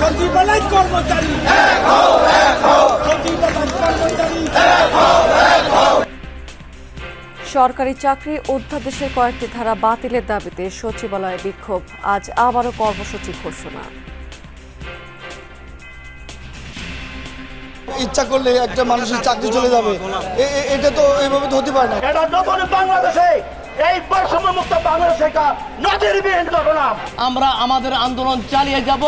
সচিবালয় কর্মচারী সরকারি চাকরি অধ্যাদেশের কয়েকটি ধারা বাতিলের দাবিতে সচিবালয়ে বিক্ষোভ। আজ আবারও কর্মসূচি ঘোষণা। ইচ্ছা করলে একটা মানুষের চাকরি চলে যাবে। এটা তো এইভাবে তো হতে পারে না। এটা নতুন বাংলাদেশে এই বৈষম্য মুক্ত বাংলাদেশে একটা নজিরবিহীন ঘটনা। আমরা আমাদের আন্দোলন চালিয়ে যাব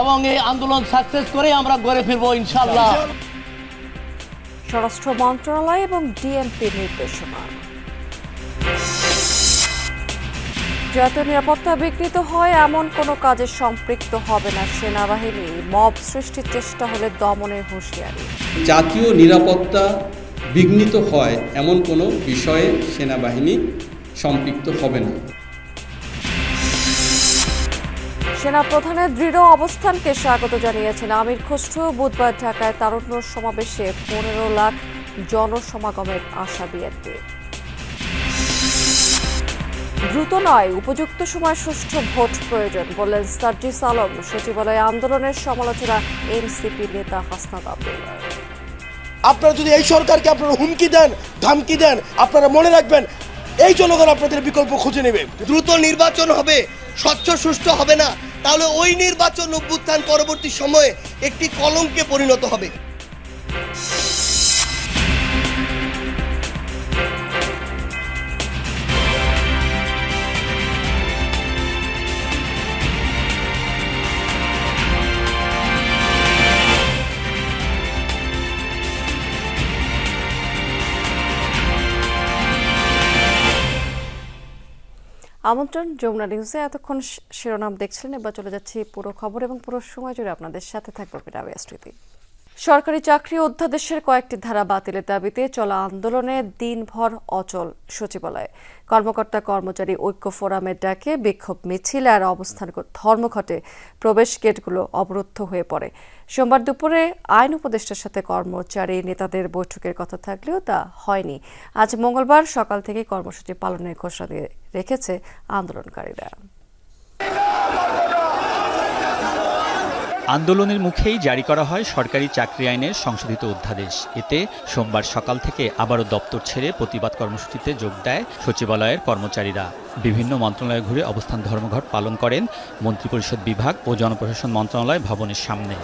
এবং এই আন্দোলন সাকসেস করে আমরা গড়ে ফিরবো ইনশাল্লাহ স্বরাষ্ট্র মন্ত্রণালয় এবং ডিএমপির নির্দেশনা জাতীয় নিরাপত্তা বিকৃত হয় এমন কোনো কাজে সম্পৃক্ত হবে না সেনাবাহিনী। মব সৃষ্টির চেষ্টা হলে দমনের হুঁশিয়ারি। জাতীয় নিরাপত্তা বিঘ্নিত হয় এমন কোনো বিষয়ে সেনাবাহিনী সম্পৃক্ত হবে না। সেনাপ্রধানের দৃঢ় অবস্থানকে স্বাগত জানিয়েছেন আমির খসরু। বুধবার ঢাকায় তারুণ্য সমাবেশে পনেরো লাখ জনসমাগমের আশা বিএনপি। দ্রুত নয় উপযুক্ত সময় সুষ্ঠু ভোট প্রয়োজন বললেন সার্জিস আলম। সচিবালয়ে আন্দোলনের সমালোচনা এনসিপি নেতা হাসনাত আব্দুল্লাহ আপনারা যদি এই সরকারকে আপনারা হুমকি দেন ধমকি দেন আপনারা মনে রাখবেন এই জনগণ আপনাদের বিকল্প খুঁজে নেবে। দ্রুত নির্বাচন হবে, স্বচ্ছ, সুষ্ঠু হবে না, তাহলে ওই নির্বাচন অভ্যুত্থান পরবর্তী সময়ে একটি কলঙ্কে পরিণত হবে। আমন্ত্রণ, যমুনা নিউজে এতক্ষণ শিরোনাম দেখছিলেন, এবার চলে যাচ্ছি পুরো খবর এবং পুরো সময় জুড়ে আপনাদের সাথে থাকব রাবেয়া স্মৃতি। সরকারি চাকরি অধ্যাদেশের কয়েকটি ধারা বাতিলের দাবিতে চলা আন্দোলনে দিনভর অচল সচিবালয়ে। কর্মকর্তা কর্মচারী ঐক্য ফোরামের ডাকে বিক্ষোভ মিছিল আর অবস্থান ধর্মঘটে প্রবেশ গেটগুলো অবরুদ্ধ হয়ে পড়ে। সোমবার দুপুরে আইন উপদেষ্টার সাথে কর্মচারী নেতাদের বৈঠকের কথা থাকলেও তা হয়নি। আজ মঙ্গলবার সকাল থেকে কর্মসূচি পালনের ঘোষণা দিয়ে রেখেছে আন্দোলনকারীরা। আন্দোলনের মুখেই জারি করা হয় সরকারি চাকরি আইনের সংশোধিত অধ্যাদেশ। এতে সোমবার সকাল থেকে আবারও দপ্তর ছেড়ে প্রতিবাদ কর্মসূচিতে যোগ দেয় সচিবালয়ের কর্মচারীরা। বিভিন্ন মন্ত্রণালয়ে ঘুরে অবস্থান ধর্মঘট পালন করেন মন্ত্রিপরিষদ বিভাগ ও জনপ্রশাসন মন্ত্রণালয় ভবনের সামনে।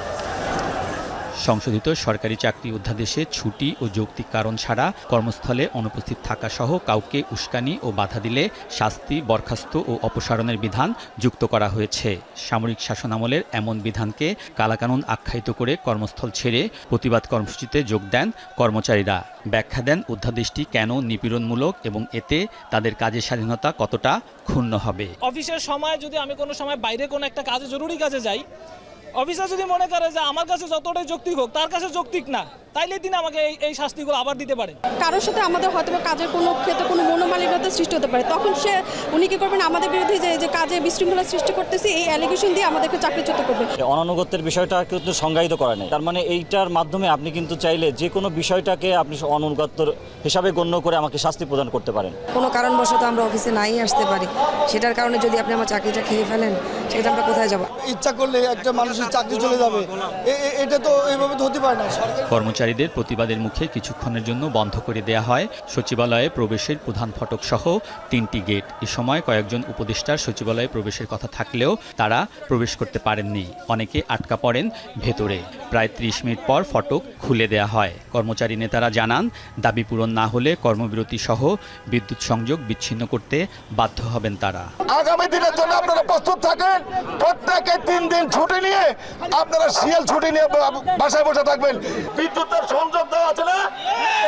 সংশোধিত সরকারি চাকরি অধ্যাদেশে ছুটি ও যৌক্তিক কারণ ছাড়া কর্মস্থলে অনুপস্থিত থাকা সহ কাউকে উস্কানি ও বাধা দিলে শাস্তি, বরখাস্ত ও অপসারণের বিধান যুক্ত করা হয়েছে। সামরিক শাসনামলের এমন বিধানকে কালাকানুন আখ্যায়িত করে কর্মস্থল ছেড়ে প্রতিবাদ কর্মসূচিতে যোগ দেন কর্মচারীরা। ব্যাখ্যা দেন অধ্যাদেশটি কেন নিপীড়নমূলক এবং এতে তাদের কাজের স্বাধীনতা কতটা ক্ষুণ্ণ হবে। অফিসের সময় যদি আমি কোনো সময় বাইরে কোনো একটা কাজে, জরুরি কাজে যাই অফিসার যদি মনে করে যে আমার কাছে যতটাই যৌক্তিক হোক তার কাছে যৌক্তিক না তাইলে তিনি আমাকে এই এই শাস্তিগুলো আবার দিতে পারেন। কারোর সাথে আমাদের হয়তো বা কাজের কোনো ক্ষেত্রে কোনো মনোমালিন্যতা সৃষ্টি হতে পারে। তখন সে উনি কি করবেন? আমাদের বিরুদ্ধে যে যে কাজে বিশৃঙ্খলা সৃষ্টি করতেছি এই অ্যালিগেশন দিয়ে আমাদেরকে চাকরিচ্যুত করবে। অনানুগত্যের বিষয়টা কিন্তু সংজ্ঞায়িত করা নেই। তার মানে এইটার মাধ্যমে আপনি কিন্তু চাইলে যে কোনো বিষয়টাকে আপনি অনানুগত্যর হিসাবে গণ্য করে আমাকে শাস্তি প্রদান করতে পারেন। কোনো কারণবশত আমরা অফিসে নাই আসতে পারি। সেটার কারণে যদি আপনি আমার চাকরিটা খেয়ে ফেলেন সেটা আমরা কোথায় যাব? ইচ্ছা করলে একটা মানুষের চাকরি চলে যাবে। এটা তো এইভাবে তো হতে পারে না। কর্মচারীদের প্রতিবাদের মুখে কিছুক্ষণের জন্য বন্ধ করে দেয়া হয়। সচিবালয়ে প্রবেশের প্রধান ফটক সহ তিনটি গেট। এ সময় কয়েকজন উপদেষ্টার সচিবালয়ে প্রবেশের কথা থাকলেও তারা প্রবেশ করতে পারেননি। অনেকে আটকা পড়েন ভেতরে। প্রায় ত্রিশ মিনিট পর ফটক খুলে দেয়া হয়। কর্মচারী নেতারা জানান দাবি পূরণ না হলে কর্মবিরতি সহ বিদ্যুৎ সংযোগ বিচ্ছিন্ন করতে বাধ্য হবেন তারা। আগামী দিনের জন্য আপনারা প্রস্তুত থাকেন। প্রত্যেকে তিন দিন ছুটি নিয়ে আপনারা শিয়াল ছুটি নিয়ে বাসায় বসে থাকবেন। বিদ্যুতের সংযোগ দেওয়া আছে না?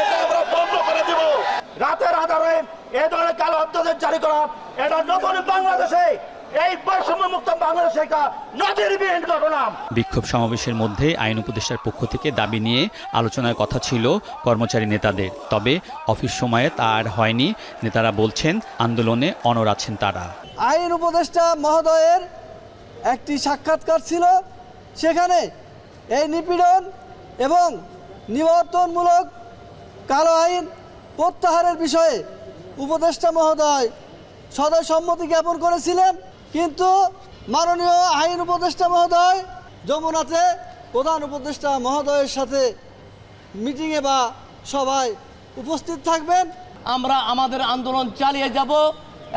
এটা আমরা বন্ধ করে দিব। রাতের আধারে এ ধরনের কালো অধ্যাদেশ জারি করা। এটা নতুন বাংলাদেশে। এই বৈষম্য মুক্ত বাংলাদেশে একটা নজিরবিহীন ঘটনা। বিক্ষোভ সমাবেশের মধ্যে আইন উপদেষ্টার পক্ষ থেকে দাবি নিয়ে আলোচনার কথা ছিল কর্মচারী নেতাদের। তবে অফিস সময়ে তা আর হয়নি। নেতারা বলছেন আন্দোলনে অনর আছেন তারা। আইন উপদেষ্টা মহোদয়ের একটি সাক্ষাৎকার ছিল। সেখানে এই নিপীড়ন এবং নিবর্তনমূলক কালো আইন প্রত্যাহারের বিষয়ে উপদেষ্টা মহোদয় সদয় সম্মতি জ্ঞাপন করেছিলেন, কিন্তু মাননীয় আইন উপদেষ্টা মহোদয় যমুনাতে প্রধান উপদেষ্টা মহোদয়ের সাথে মিটিংয়ে বা সভায় উপস্থিত থাকবেন। আমরা আমাদের আন্দোলন চালিয়ে যাব।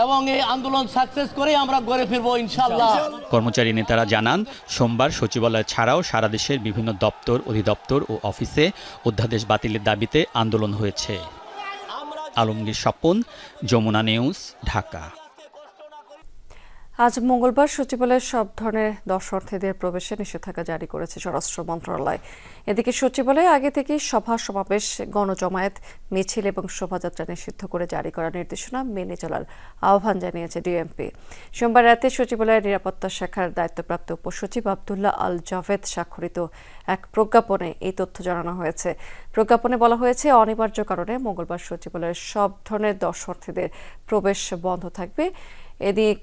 এবং এই আন্দোলন সাকসেস করে আমরা গড়ে ফিরবো ইনশাল্লাহ কর্মচারী নেতারা জানান সোমবার সচিবালয় ছাড়াও সারা দেশের বিভিন্ন দপ্তর অধিদপ্তর ও অফিসে অধ্যাদেশ বাতিলের দাবিতে আন্দোলন হয়েছে। আলমগীর স্বপন যমুনা নিউজ ঢাকা। আজ মঙ্গলবার সচিবালয়ের সব ধরনের দর্শনার্থীদের প্রবেশে নিষেধাজ্ঞা জারি করেছে স্বরাষ্ট্র মন্ত্রণালয়। এদিকে সচিবালয়ে আগে থেকেই সভা সমাবেশ, গণজমায়েত, মিছিল এবং শোভাযাত্রা নিষিদ্ধ করে জারি করা নির্দেশনা মেনে চলার আহ্বান জানিয়েছে ডিএমপি। সোমবার রাতে সচিবালয়ের নিরাপত্তা শাখার দায়িত্বপ্রাপ্ত উপসচিব আবদুল্লাহ আল জাভেদ স্বাক্ষরিত এক প্রজ্ঞাপনে এই তথ্য জানানো হয়েছে। প্রজ্ঞাপনে বলা হয়েছে, অনিবার্য কারণে মঙ্গলবার সচিবালয়ের সব ধরনের দর্শনার্থীদের প্রবেশ বন্ধ থাকবে। এদিক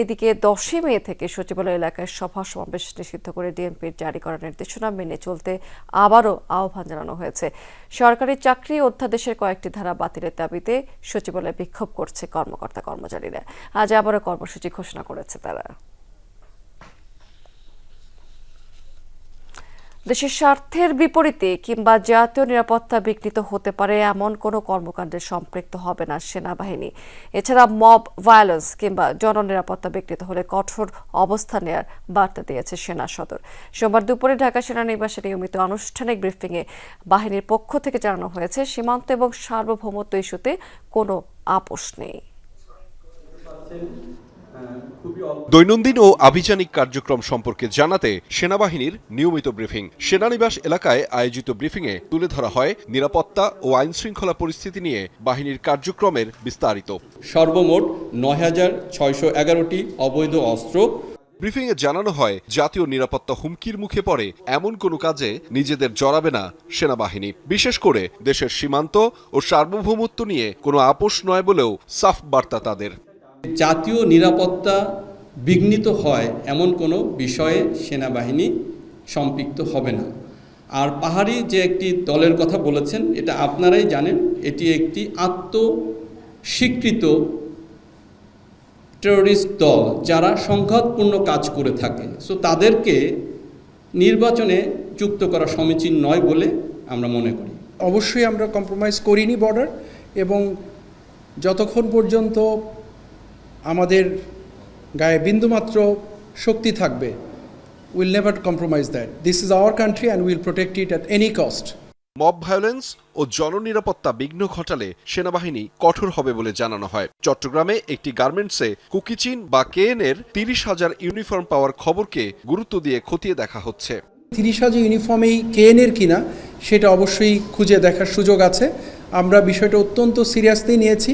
এদিকে দশই মে থেকে সচিবালয় এলাকায় সভা সমাবেশ নিষিদ্ধ করে ডিএমপির জারি করা নির্দেশনা মেনে চলতে আবারও আহ্বান জানানো হয়েছে। সরকারি চাকরি অধ্যাদেশের কয়েকটি ধারা বাতিলের দাবিতে সচিবালয়ে বিক্ষোভ করছে কর্মকর্তা কর্মচারীরা আজ আবারও কর্মসূচি ঘোষণা করেছে তারা। দেশের স্বার্থের বিপরীতে কিংবা জাতীয় নিরাপত্তা বিঘ্নিত হতে পারে এমন কোনো কর্মকাণ্ডে সম্পৃক্ত হবে না সেনাবাহিনী। এছাড়া মব ভায়োলেন্স কিংবা জননিরাপত্তা বিঘ্নিত হলে কঠোর অবস্থান নেওয়ার বার্তা দিয়েছে সেনা সদর। সোমবার দুপুরে ঢাকা সেনানিবাসে নিয়মিত আনুষ্ঠানিক ব্রিফিংয়ে বাহিনীর পক্ষ থেকে জানানো হয়েছে, সীমান্ত এবং সার্বভৌমত্ব ইস্যুতে কোনো আপোষ নেই। দৈনন্দিন ও আভিযানিক কার্যক্রম সম্পর্কে জানাতে সেনাবাহিনীর নিয়মিত ব্রিফিং। সেনানিবাস এলাকায় আয়োজিত ব্রিফিংয়ে তুলে ধরা হয় নিরাপত্তা ও আইন শৃঙ্খলা পরিস্থিতি নিয়ে বাহিনীর কার্যক্রমের বিস্তারিত। সর্বমোট নয় হাজার ছয়শো এগারোটি অবৈধ অস্ত্র। ব্রিফিংয়ে জানানো হয় জাতীয় নিরাপত্তা হুমকির মুখে পড়ে এমন কোনো কাজে নিজেদের জড়াবে না সেনাবাহিনী। বিশেষ করে দেশের সীমান্ত ও সার্বভৌমত্ব নিয়ে কোনো আপোষ নয় বলেও সাফ বার্তা তাদের। জাতীয় নিরাপত্তা বিঘ্নিত হয় এমন কোনো বিষয়ে সেনাবাহিনী সম্পৃক্ত হবে না। আর পাহাড়ি যে একটি দলের কথা বলেছেন, এটা আপনারাই জানেন, এটি একটি আত্মস্বীকৃত টেরোরিস্ট দল যারা সংঘাতপূর্ণ কাজ করে থাকে। সো তাদেরকে নির্বাচনে যুক্ত করা সমীচীন নয় বলে আমরা মনে করি। অবশ্যই আমরা কম্প্রোমাইজ করিনি বর্ডার এবং যতক্ষণ পর্যন্ত আমাদের গায়ে বিন্দুমাত্র শক্তি থাকবে will never compromise that this is our country and will protect it at any cost mob violence ও জননিরাপত্তা বিঘ্ন ঘটালে সেনাবাহিনী কঠোর হবে বলে জানানো হয়। চট্টগ্রামে একটি গার্মেন্টসে কুকিচিন বা কেএন এর তিরিশ হাজার ইউনিফর্ম পাওয়ার খবরকে গুরুত্ব দিয়ে খতিয়ে দেখা হচ্ছে। তিরিশ হাজার ইউনিফর্মেই কেএন এর কিনা সেটা অবশ্যই খুঁজে দেখার সুযোগ আছে। আমরা বিষয়টা অত্যন্ত সিরিয়াসলি নিয়েছি।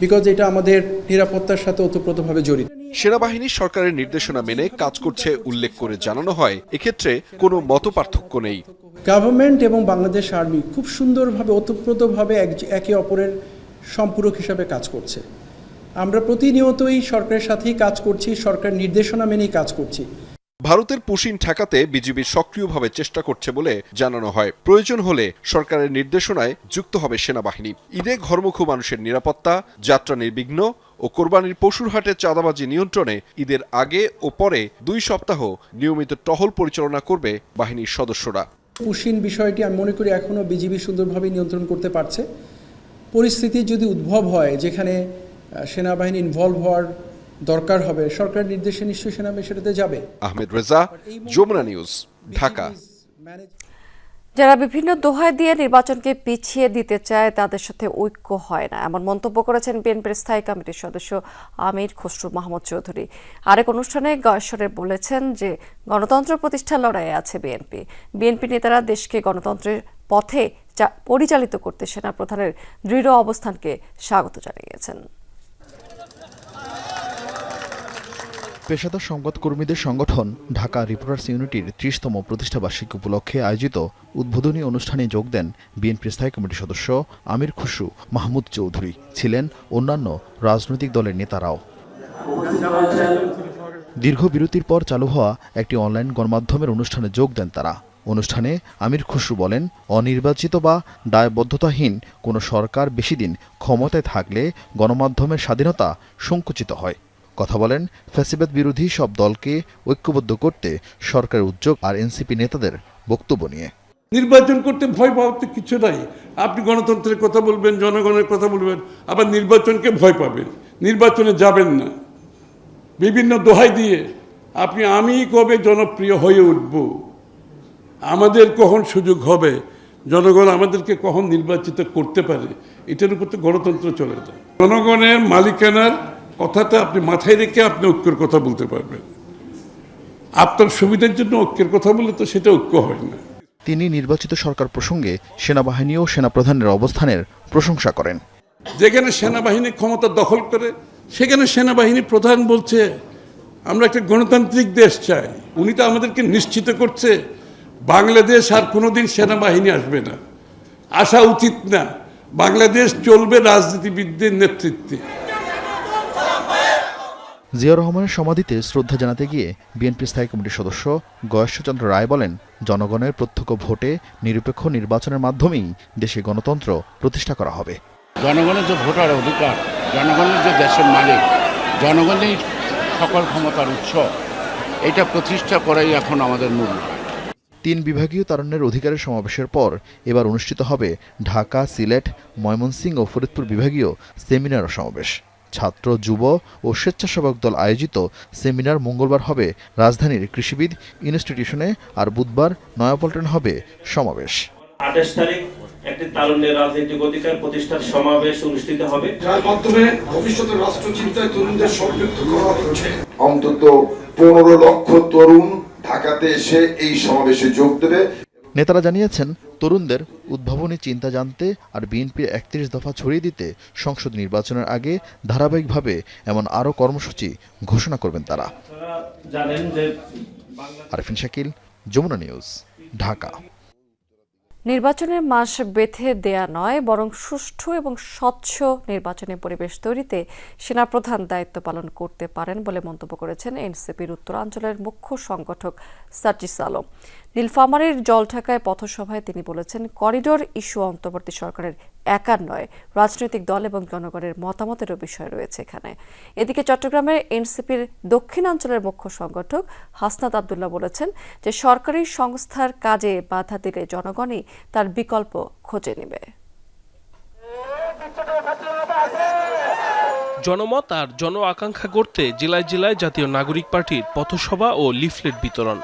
বিকজ এটা আমাদের নিরাপত্তার সাথে ওতপ্রোতভাবে জড়িত। সেনাবাহিনী সরকারের নির্দেশনা মেনে কাজ করছে উল্লেখ করে জানানো হয় এক্ষেত্রে কোনো মতপার্থক্য নেই। গভর্নমেন্ট এবং বাংলাদেশ আর্মি খুব সুন্দরভাবে ওতপ্রোতভাবে এক- একে অপরের সম্পূরক হিসাবে কাজ করছে। আমরা প্রতিনিয়তই সরকারের সাথেই কাজ করছি সরকার নির্দেশনা মেনেই কাজ করছি। ভারতের পুশিন ঠেকাতে বিজিবি সক্রিয়ভাবে চেষ্টা করছে বলে জানানো হয়। প্রয়োজন হলে সরকারের নির্দেশনায় যুক্ত হবে সেনাবাহিনী। ঈদে ঘরমুখী মানুষের নিরাপত্তা, যাত্রা নির্বিঘ্ন ও কোরবানির পশুর হাটের চাঁদাবাজি নিয়ন্ত্রণে ঈদের আগে ও পরে দুই সপ্তাহ নিয়মিত টহল পরিচালনা করবে বাহিনীর সদস্যরা। পুশিন বিষয়টি আমি মনে করি এখনও বিজিবি সুন্দরভাবে নিয়ন্ত্রণ করতে পারছে। পরিস্থিতি যদি উদ্ভব হয়, যেখানে সেনাবাহিনী ইনভলভ হওয়ার দরকার হবে। সরকার নির্দেশে নিশ্চয়ই সেনাবাহিনী সেটাতে যাবে। আহমেদ রেজা যমুনা নিউজ ঢাকা। যারা বিভিন্ন দোহায় দিয়ে নির্বাচনকে পিছিয়ে দিতে চায় তাদের সাথে ঐক্য হয় না। এমন মন্তব্য করেছেন বিএনপির স্থায়ী কমিটির সদস্য আমির খসরু মাহমুদ চৌধুরী। আরেক অনুষ্ঠানে গয়েশ্বরে বলেছেন যে গণতন্ত্র প্রতিষ্ঠার লড়াইয়ে আছে বিএনপি। বিএনপি নেতারা দেশকে গণতন্ত্রের পথে চা- পরিচালিত করতে সেনা প্রধানের দৃঢ় অবস্থানকে স্বাগত জানিয়েছেন। পেশাদার সংবাদকর্মীদের সংগঠন ঢাকা রিপোর্টার্স ইউনিটির ত্রিশতম প্রতিষ্ঠাবার্ষিকী উপলক্ষে আয়োজিত উদ্বোধনী অনুষ্ঠানে যোগ দেন বিএনপির স্থায়ী কমিটির সদস্য আমির খুশরু মাহমুদ চৌধুরী ছিলেন অন্যান্য রাজনৈতিক দলের নেতারাও। দীর্ঘ বিরতির পর চালু হওয়া একটি অনলাইন গণমাধ্যমের অনুষ্ঠানে যোগ দেন তারা। অনুষ্ঠানে আমির খুশরু বলেন, অনির্বাচিত বা দায়বদ্ধতাহীন কোনো সরকার বেশি দিন ক্ষমতায় থাকলে গণমাধ্যমের স্বাধীনতা সংকুচিত হয়। কথা বলেন, ফ্যাসিবাদ বিরোধী সব দলকে ঐক্যবদ্ধ করতে সরকারের উদ্যোগ আর এনসিপি নেতাদের বক্তব্য নিয়ে। নির্বাচন করতে ভয় পাওয়ার তো কিছু নাই। আপনি গণতন্ত্রের কথা বলবেন, জনগণের কথা বলবেন, আবার নির্বাচনকে ভয় পাবেন। নির্বাচনে যাবেন না। বিভিন্ন দোহাই দিয়ে আপনি আমি কবে জনপ্রিয় হয়ে উঠব? আমাদের কখন সুযোগ হবে? জনগণ আমাদেরকে কখন নির্বাচিত করতে পারে? এটার উপর তো গণতন্ত্র চলে যায়। জনগণের মালিকানার কথাটা আপনি মাথায় রেখে আপনি ঐক্যের কথা বলতে পারবেন। আপনার সুবিধার জন্য ঐক্যের কথা বলে তো সেটা ঐক্য হয় না। তিনি নির্বাচিত সরকার প্রসঙ্গে সেনাবাহিনী ও সেনাপ্রধানের অবস্থানের প্রশংসা করেন। যেখানে সেনাবাহিনী ক্ষমতা দখল করে সেখানে সেনাবাহিনী প্রধান বলছে আমরা একটা গণতান্ত্রিক দেশ চাই। উনি তো আমাদেরকে নিশ্চিত করছে বাংলাদেশ আর কোনোদিন সেনাবাহিনী আসবে না। আসা উচিত না। বাংলাদেশ চলবে রাজনীতিবিদদের নেতৃত্বে। জিয়া রহমানের সমাধিতে শ্রদ্ধা জানাতে গিয়ে বিএনপি স্থায়ী কমিটির সদস্য গয়েশ্বরচন্দ্র রায় বলেন জনগণের প্রত্যক্ষ ভোটে নিরপেক্ষ নির্বাচনের মাধ্যমেই দেশে গণতন্ত্র প্রতিষ্ঠা করা হবে। জনগণের যে ভোটার অধিকার জনগণের যে দেশের মালিক জনগণের সকল ক্ষমতার উৎস এটা প্রতিষ্ঠা করাই এখন আমাদের মূল তিন বিভাগীয় তারুণ্যের অধিকারের সমাবেশের পর এবার অনুষ্ঠিত হবে ঢাকা সিলেট ময়মনসিংহ ও ফরিদপুর বিভাগীয় সেমিনার ও সমাবেশ। ছাত্র যুব ও স্বেচ্ছাসেবক দল আয়োজিত সেমিনার মঙ্গলবার হবে। রাজধানীর কৃষিবিদ ইনস্টিটিউশনে আর বুধবার নয়াপল্টন হবে সমাবেশ। আঠাশ তারিখ একটি তারুণ্যের রাজনৈতিক অধিকার প্রতিষ্ঠার সমাবেশ অনুষ্ঠিত হবে। যার মাধ্যমে ভবিষ্যতের রাষ্ট্র চিন্তায় তরুণদের সম্পৃক্ত করা হচ্ছে। অন্তত পনেরো লক্ষ তরুণ ঢাকাতে এসে এই সমাবেশে যোগ দেবে। নেতারা জানিয়েছেন তরুণদের উদ্ভাবনী চিন্তা জানতে আর বিএনপির একত্রিশ দফা ছড়িয়ে দিতে সংসদ নির্বাচনের আগে ধারাবাহিকভাবে এমন আরও কর্মসূচি ঘোষণা করবেন তারা। আরফিন শাকিল যমুনা নিউজ ঢাকা। নির্বাচনের মাস বেঁধে দেয়া নয়, বরং সুষ্ঠু এবং স্বচ্ছ নির্বাচনী পরিবেশ তৈরিতে সেনাপ্রধান দায়িত্ব পালন করতে পারেন বলে মন্তব্য করেছেন এনসিপির উত্তরাঞ্চলের মুখ্য সংগঠক সার্জিস আলম। নীলফামারীর জলঢাকায় পথসভায় তিনি বলেছেন, করিডোর ইস্যু অন্তর্বর্তী সরকারের একার নয়, রাজনৈতিক দল এবং জনগণের মতামতেরও বিষয় রয়েছে এখানে। এদিকে চট্টগ্রামের এনসিপির দক্ষিণাঞ্চলের মুখ্য সংগঠক হাসনাত আবদুল্লাহ বলেছেন যে সরকারি সংস্থার কাজে বাধা দিলে জনগণই তার বিকল্প খুঁজে নেবে। জনমত আর জন আকাঙ্ক্ষা করতে জেলায় জেলায় জাতীয় নাগরিক পার্টির পথসভা ও লিফলেট বিতরণ।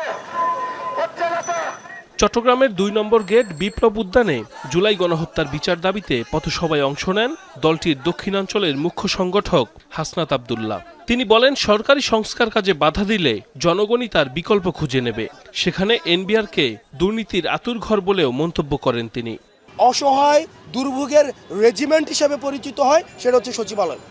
চট্টগ্রামের দুই নম্বর গেট বিপ্লব উদ্যানে জুলাই গণহত্যার বিচার দাবিতে পথসভায় অংশ নেন দলটির দক্ষিণাঞ্চলের মুখ্য সংগঠক হাসনাত আবদুল্লাহ। তিনি বলেন, সরকারি সংস্কার কাজে বাধা দিলে জনগণই তার বিকল্প খুঁজে নেবে। সেখানে এনবিআরকে দুর্নীতির আতুরঘর বলেও মন্তব্য করেন তিনি। অসহায়, দুর্ভোগের রেজিমেন্ট হিসেবে পরিচিত হয়, সেটা হচ্ছে সচিবালয়।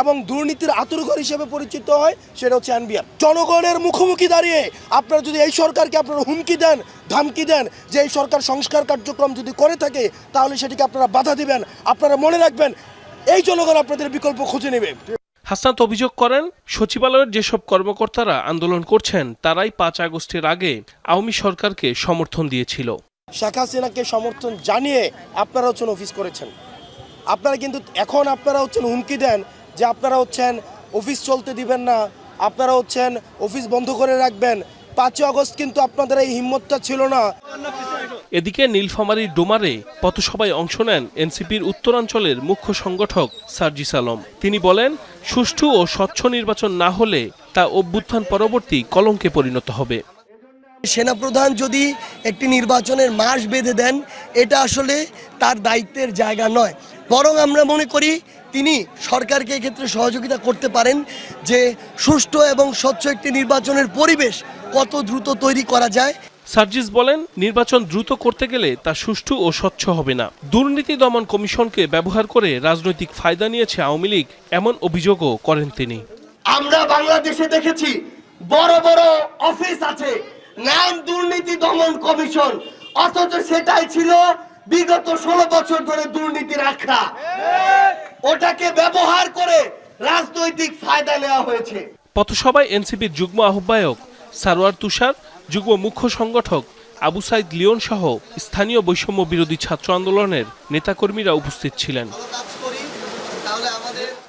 এবং দুর্নীতির আতুরঘর হিসেবে পরিচিত হয় সেটা হচ্ছে এনবিআর। জনগণের মুখোমুখি দাঁড়িয়ে আপনারা যদি এই সরকারকে আপনারা হুমকি দেন ধামকি দেন যে এই সরকার সংস্কার কার্যক্রম যদি করে থাকে তাহলে সেটিকে আপনারা বাধা দিবেন। আপনারা মনে রাখবেন এই জনগণ আপনাদের বিকল্প খুঁজে নেবে। হাসনাত অভিযোগ করেন সচিবালয়ের যেসব কর্মকর্তারা আন্দোলন করছেন তারাই পাঁচ আগস্টের আগে আওয়ামী সরকারকে সমর্থন দিয়েছিল। শেখ হাসিনাকে সমর্থন জানিয়ে আপনারা হচ্ছেন অফিস করেছেন। আপনারা কিন্তু এখন আপনারা হচ্ছেন হুমকি দেন যে আপনারা হচ্ছেন অফিস চলতে দিবেন না আপনারা হচ্ছেন অফিস বন্ধ করে রাখবেন। পাঁচই আগস্ট কিন্তু আপনাদের এই হিম্মতটা ছিল না। এদিকে নীলফামারীর ডোমারে পথসভায় অংশ নেন এনসিপির উত্তরাঞ্চলের মুখ্য সংগঠক সার্জিস আলম। তিনি বলেন সুষ্ঠু ও স্বচ্ছ নির্বাচন না হলে তা অভ্যুত্থান পরবর্তী কলঙ্কে পরিণত হবে। সেনাপ্রধান যদি একটি নির্বাচনের মাস বেঁধে দেন এটা আসলে তার দায়িত্বের জায়গা নয়। বরং আমরা মনে করি তিনি সরকারকে এক্ষেত্রে সহযোগিতা করতে পারেন যে সুষ্ঠু এবং স্বচ্ছ একটি নির্বাচনের পরিবেশ কত দ্রুত তৈরি করা যায়। সার্জিস বলেন নির্বাচন দ্রুত করতে গেলে তা সুষ্ঠু ও স্বচ্ছ হবে না। দুর্নীতি দমন কমিশনকে ব্যবহার করে রাজনৈতিক ফায়দা নিয়েছে আওয়ামী লীগ এমন অভিযোগও করেন তিনি। আমরা বাংলাদেশে দেখেছি বড় বড় অফিস আছে নাম দুর্নীতি দমন কমিশন অথচ সেটাই ছিল বিগত ষোলো বছর ধরে দুর্নীতির আখড়া। ওটাকে ব্যবহার করে রাজনৈতিক ফায়দা নেওয়া হয়েছে। পথসভায় এনসিপির যুগ্ম আহ্বায়ক সারোয়ার তুষার যুগ্ম মুখ্য সংগঠক আবু সাইদ লিওন সহ স্থানীয় বৈষম্য বিরোধী ছাত্র আন্দোলনের নেতাকর্মীরা উপস্থিত ছিলেন।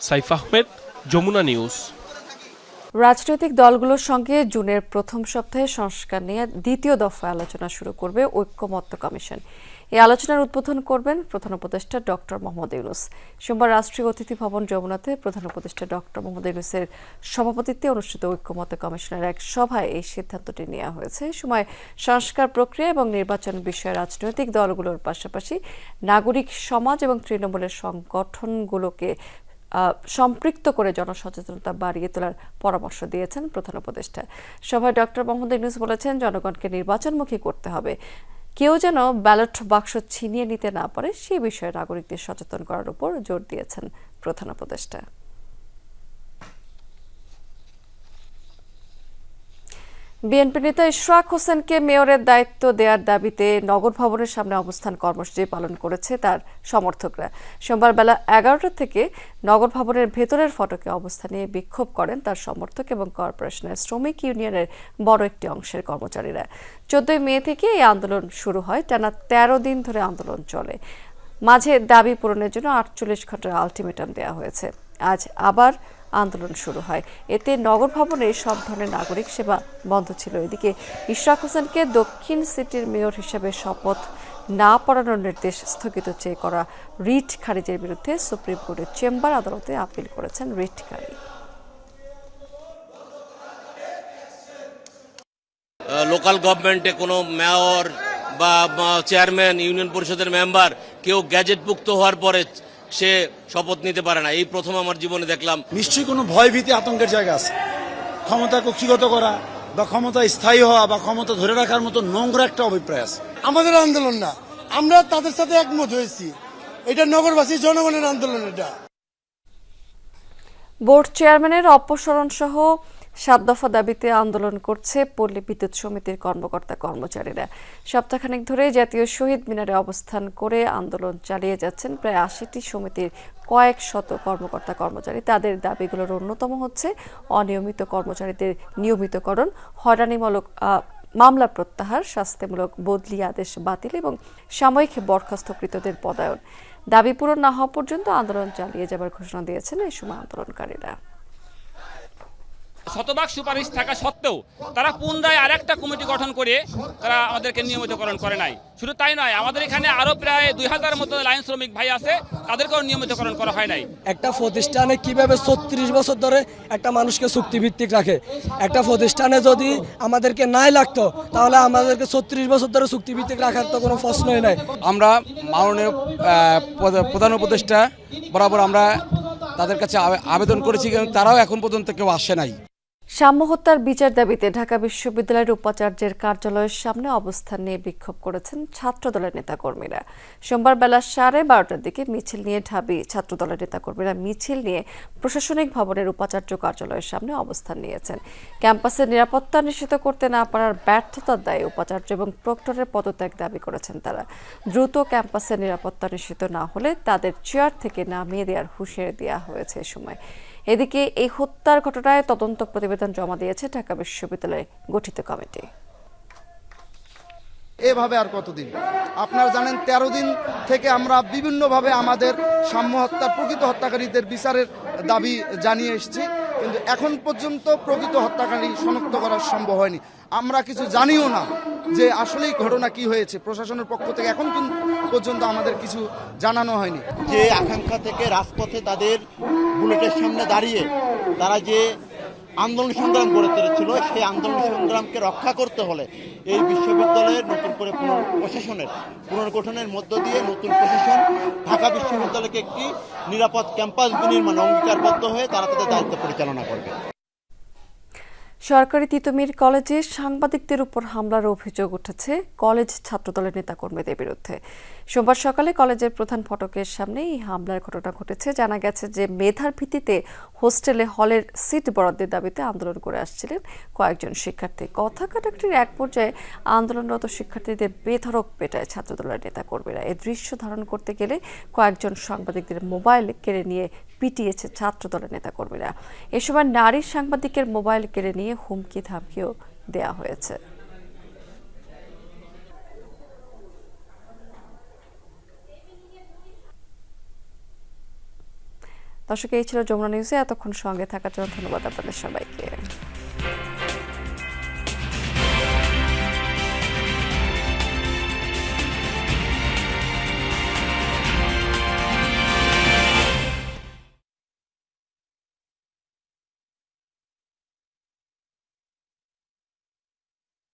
সাইফ আহমেদ যমুনা নিউজ। রাজনৈতিক দলগুলোর সঙ্গে জুনের প্রথম সপ্তাহে সংস্কার নিয়ে দ্বিতীয় দফায় আলোচনা শুরু করবে ঐক্যমত্য কমিশন। এই আলোচনার উদ্বোধন করবেন প্রধান উপদেষ্টা ডক্টর মোহাম্মদ ইউনুস। সোমবার রাষ্ট্রীয় অতিথি ভবন যমুনাতে প্রধান উপদেষ্টা ডক্টর মোহাম্মদ ইউনুসের সভাপতিত্বে অনুষ্ঠিত ঐক্যমত্য কমিশনের এক সভায় এই সিদ্ধান্তটি নেওয়া হয়েছে। সময় সংস্কার প্রক্রিয়া এবং নির্বাচন বিষয়ে রাজনৈতিক দলগুলোর পাশাপাশি নাগরিক সমাজ এবং তৃণমূলের সংগঠনগুলোকে সম্পৃক্ত করে জনসচেতনতা বাড়িয়ে তোলার পরামর্শ দিয়েছেন প্রধান উপদেষ্টা। সভায় ডক্টর মোহাম্মদ ইউনুস বলেছেন, জনগণকে নির্বাচনমুখী করতে হবে। কেউ যেন ব্যালট বাক্স ছিনিয়ে নিতে না পারে, সে বিষয়ে নাগরিকদের সচেতন করার উপর জোর দিয়েছেন প্রধান উপদেষ্টা। বিএনপি নেতা ইশরাক হোসেনকে মেয়রের দায়িত্ব দেওয়ার দাবিতে নগর ভবনের সামনে অবস্থান কর্মসূচি পালন করেছে তার সমর্থকরা। সোমবার বেলা এগারোটা থেকে নগর ভবনের ভেতরের ফটকে অবস্থান নিয়ে বিক্ষোভ করেন তার সমর্থক এবং কর্পোরেশনের শ্রমিক ইউনিয়নের বড় একটি অংশের কর্মচারীরা। চোদ্দই মে থেকে এই আন্দোলন শুরু হয়, টানা তেরো দিন ধরে আন্দোলন চলে। মাঝে দাবি পূরণের জন্য আটচল্লিশ ঘণ্টার আলটিমেটাম দেওয়া হয়েছে। আজ আবার আন্দোলন শুরু হয়। এতে নগর ভবনে সব ধরনের নাগরিক সেবা বন্ধ ছিল। এদিকে ইশরাক হোসেনকে দক্ষিণ সিটির মেয়র হিসেবে শপথ না পড়ানোর নির্দেশ স্থগিত চেয়ে করা রিট খারিজের বিরুদ্ধে সুপ্রিম কোর্টের চেম্বার আদালতে আপিল করেছেন রিট রিটকারী লোকাল গভর্নমেন্টে কোনো মেয়র বা চেয়ারম্যান ইউনিয়ন পরিষদের মেম্বার কেউ গ্যাজেটভুক্ত হওয়ার পরে সে শপথ নিতে পারে না। এই প্রথম আমার জীবনে দেখলাম। নিশ্চয়ই কোনো ভয়ভীতি আতঙ্কের জায়গা আছে। ক্ষমতা কক্ষিগত করা বা ক্ষমতা স্থায়ী হওয়া বা ক্ষমতা ধরে রাখার মতো নোংরা একটা অভিপ্রায় আছে। আমাদের আন্দোলন না। আমরা তাদের সাথে একমত হয়েছি। এটা নগরবাসী জনগণের আন্দোলন এটা। বোর্ড চেয়ারম্যানের অপসারণ সহ সাত দফা দাবিতে আন্দোলন করছে পল্লী বিদ্যুৎ সমিতির কর্মকর্তা কর্মচারীরা। সপ্তাহখানেক ধরে জাতীয় শহীদ মিনারে অবস্থান করে আন্দোলন চালিয়ে যাচ্ছেন প্রায় আশিটি সমিতির কয়েক শত কর্মকর্তা কর্মচারী। তাদের দাবিগুলোর অন্যতম হচ্ছে অনিয়মিত কর্মচারীদের নিয়মিতকরণ, হয়রানিমূলক মামলা প্রত্যাহার, শাস্তিমূলক বদলি আদেশ বাতিল এবং সাময়িক বরখাস্তকৃতদের পদায়ন। দাবি পূরণ না হওয়া পর্যন্ত আন্দোলন চালিয়ে যাবার ঘোষণা দিয়েছেন এই সময় আন্দোলনকারীরা। শতভাগ সুপারিশ থাকা সত্ত্বেও তারা পুনরায় আরেকটা কমিটি গঠন করে তারা আমাদেরকে নিয়মিতকরণ করে নাই। শুধু তাই নয় আমাদের এখানে আরও প্রায় দুই হাজার মতো লাইন শ্রমিক ভাই আছে তাদেরকেও নিয়মিতকরণ করা হয় নাই। একটা প্রতিষ্ঠানে কীভাবে ছত্রিশ বছর ধরে একটা মানুষকে চুক্তিভিত্তিক রাখে? একটা প্রতিষ্ঠানে যদি আমাদেরকে নাই লাগতো তাহলে আমাদেরকে ছত্রিশ বছর ধরে চুক্তিভিত্তিক রাখার তো কোনো প্রশ্নই নাই। আমরা মাননীয় প্রধান উপদেষ্টা বরাবর আমরা তাদের কাছে আবেদন করেছি কিন্তু তারাও এখন পর্যন্ত কেউ আসে নাই। সাম্য হত্যার বিচার দাবিতে ঢাকা বিশ্ববিদ্যালয়ের উপাচার্যের কার্যালয়ের সামনে অবস্থান নিয়ে বিক্ষোভ করেছেন ছাত্রদলের নেতাকর্মীরা। সোমবার বেলা সাড়ে বারোটার দিকে মিছিল নিয়ে ঢাবি ছাত্রদলের নেতাকর্মীরা মিছিল নিয়ে প্রশাসনিক ভবনের উপাচার্য কার্যালয়ের সামনে অবস্থান নিয়েছেন। ক্যাম্পাসের নিরাপত্তা নিশ্চিত করতে না পারার ব্যর্থতার দায়ে উপাচার্য এবং প্রক্টরের পদত্যাগ দাবি করেছেন তারা। দ্রুত ক্যাম্পাসের নিরাপত্তা নিশ্চিত না হলে তাদের চেয়ার থেকে নামিয়ে দেওয়ার হুঁশিয়ারি দেওয়া হয়েছে এ সময়। এদিকে এই হত্যার ঘটনায় তদন্ত প্রতিবেদন জমা দিয়েছে ঢাকা বিশ্ববিদ্যালয়ে গঠিত কমিটি। এভাবে আর কতদিন? আপনারা জানেন, তেরো দিন থেকে আমরা বিভিন্নভাবে আমাদের সাম্য হত্যার প্রকৃত হত্যাকারীদের বিচারের দাবি জানিয়ে এসেছি। কিন্তু এখন পর্যন্ত প্রকৃত হত্যাকারী শনাক্ত করা সম্ভব হয়নি। আমরা কিছু জানিও না যে আসলেই ঘটনা কি হয়েছে। প্রশাসনের পক্ষ থেকে এখন পর্যন্ত- আমাদের কিছু জানানো হয়নি। যে আকাঙ্ক্ষা থেকে রাজপথে তাদের বুলেটের সামনে দাঁড়িয়ে তারা যে আন্দোলন সংগ্রাম গড়ে তুলেছিল। সেই আন্দোলন সংগ্রামকে রক্ষা করতে হলে এই বিশ্ববিদ্যালয়ের নতুন করে পুনর প্রশাসনের পুনর্গঠনের মধ্য দিয়ে নতুন প্রশাসন, ঢাকা বিশ্ববিদ্যালয়কে একটি নিরাপদ ক্যাম্পাস নির্মাণে অঙ্গীকারবদ্ধ হয়ে তারা তাদের দায়িত্ব পরিচালনা করবে। সরকারি তিতুমির কলেজে সাংবাদিকদের উপর হামলার অভিযোগ উঠেছে কলেজ ছাত্রদলের নেতাকর্মীদের বিরুদ্ধে। সোমবার সকালে কলেজের প্রধান ফটকের সামনে এই হামলার ঘটনা ঘটেছে। জানা গেছে যে মেধার ভিত্তিতে হোস্টেলে হলের সিট বরাদ্দের দাবিতে আন্দোলন করে আসছিলেন কয়েকজন শিক্ষার্থী। কথা কাটাকাটির এক পর্যায়ে আন্দোলনরত শিক্ষার্থীদের বেধড়ক পেটায় ছাত্রদলের নেতাকর্মীরা। এ দৃশ্য ধারণ করতে গেলে কয়েকজন সাংবাদিকদের মোবাইল কেড়ে নিয়ে পিটিয়েছে ছাত্রদলের নেতাকর্মীরা। এ সময় নারী সাংবাদিকের মোবাইল কেড়ে নিয়ে হুমকি ধামকিও দেয়া হয়েছে। দর্শক, এই ছিল যমুনা নিউজে। এতক্ষণ সঙ্গে থাকার জন্য ধন্যবাদ আপনাদের সবাইকে।